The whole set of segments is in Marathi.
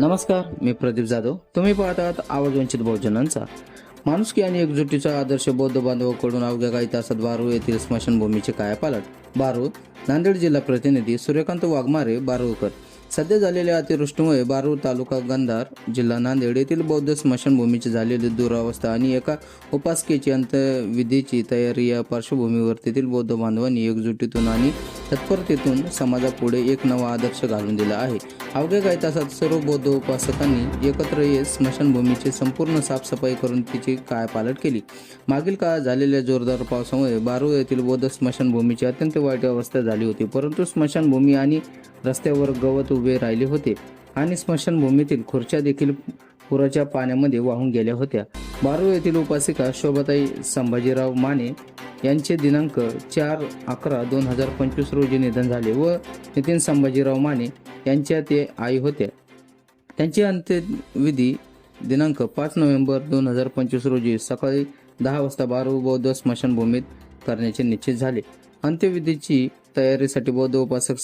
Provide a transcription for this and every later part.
नमस्कार मी प्रदीप जाधव. तुम्ही पाहत आहात आवाज वंचित बहुजनांचा. माणुसकी आणि एकजुटीचा आदर्श बौद्ध बांधवाकडून अवघ्या काही तासात बारू येथील स्मशानभूमीचे कायापालट बारू नांदेड जिल्हा प्रतिनिधी सूर्यकांत वाघमारे बारूकर सध्या झालेल्या अतिवृष्टीमुळे बारूळ तालुका गंधार जिल्हा नांदेड येथील बौद्ध स्मशानभूमीची झालेली दुरावस्था आणि एका उपासकेची अंत्यविधीची तयारी या पार्श्वभूमीवर तेथील बौद्ध बांधवांनी एकजुटीतून आणि तत्परतेतून समाजापुढे एक नवा आदर्श घालून दिला आहे. अवघ्या काही तासात सर्व बौद्ध उपासकांनी एकत्र येत स्मशानभूमीची संपूर्ण साफसफाई करून तिची कायापालट केली. मागील काळात झालेल्या जोरदार पावसामुळे बारू येथील बौद्ध स्मशानभूमीची अत्यंत वाईट अवस्था झाली होती परंतु स्मशानभूमी आणि रस्त्यावर गवत उभे राहिले होते आणि स्मशानभूमीतील खुर्च्या देखील पुराच्या पाण्यामध्ये वाहून गेल्या होत्या. बारू येथील उपासिका शोभाताई संभाजीराव माने यांचे दिनांक चार अकरा दोन हजार पंचवीस रोजी निधन झाले व नितीन संभाजीराव माने यांच्या ते आई होत्या त्यांची अंत्यविधी दिनांक पाच नोव्हेंबर दोन हजार पंचवीस रोजी सकाळी दहा वाजता बारू बौद्ध स्मशानभूमीत करण्याचे निश्चित झाले. अंत्यविधीची तयारीसाठी बौद्ध उपासक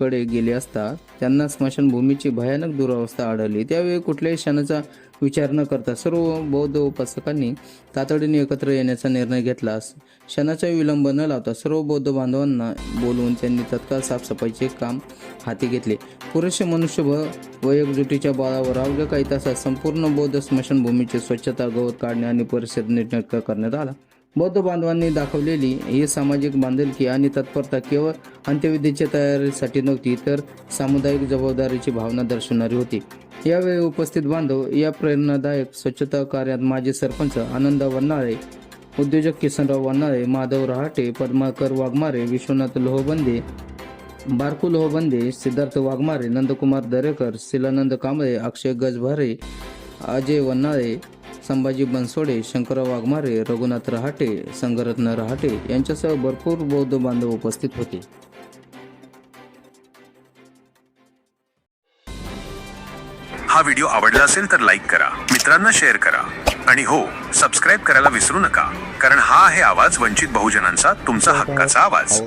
कडे गेले असता त्यांना स्मशानभूमीची भयानक दुरावस्था आढळली. त्यावेळी कुठल्याही क्षणाचा विचार न करता सर्व बौद्ध उपासकांनी तातडीने एकत्र येण्याचा निर्णय घेतला. क्षणाचा विलंब न लावता सर्व बौद्ध बांधवांना बोलवून त्यांनी तत्काळ साफसफाईचे काम हाती घेतले. पुरेसे मनुष्यबळ व एकजुटीच्या बळावर अवघ्या काही तासात संपूर्ण बौद्ध स्मशानभूमीची स्वच्छता गवत काढणे आणि परिसर नीटनेटका करण्यात आला. बौद्ध बांधवांनी दाखवलेली ही सामाजिक बांधिलकी आणि तत्परता केवळ अंत्यविधीच्या तयारीसाठी नव्हती तर सामुदायिक जबाबदारीची भावना दर्शवणारी होती. यावेळी उपस्थित बांधव या प्रेरणादायक स्वच्छता कार्यात माजी सरपंच आनंद वन्नाळे उद्योजक किसनराव वन्नाळे माधव रहाटे पद्माकर वाघमारे विश्वनाथ लोहबंदे बारकू लोहबंदे सिद्धार्थ वाघमारे नंदकुमार दरेकर शिलानंद कांबळे अक्षय गजभारे अजय वन्नाळे संभाजी बनसोडे शंकरराव वाघमारे रघुनाथ रहाटे संगरत्न रहाटे यांच्यासह भरपूर बौद्ध बांधव उपस्थित होते. हा व्हिडिओ आवडला असेल तर लाईक करा मित्रांना शेअर करा आणि हो सबस्क्राईब करायला विसरू नका कारण हा आहे आवाज वंचित बहुजनांचा तुमचा हक्काचा आवाज.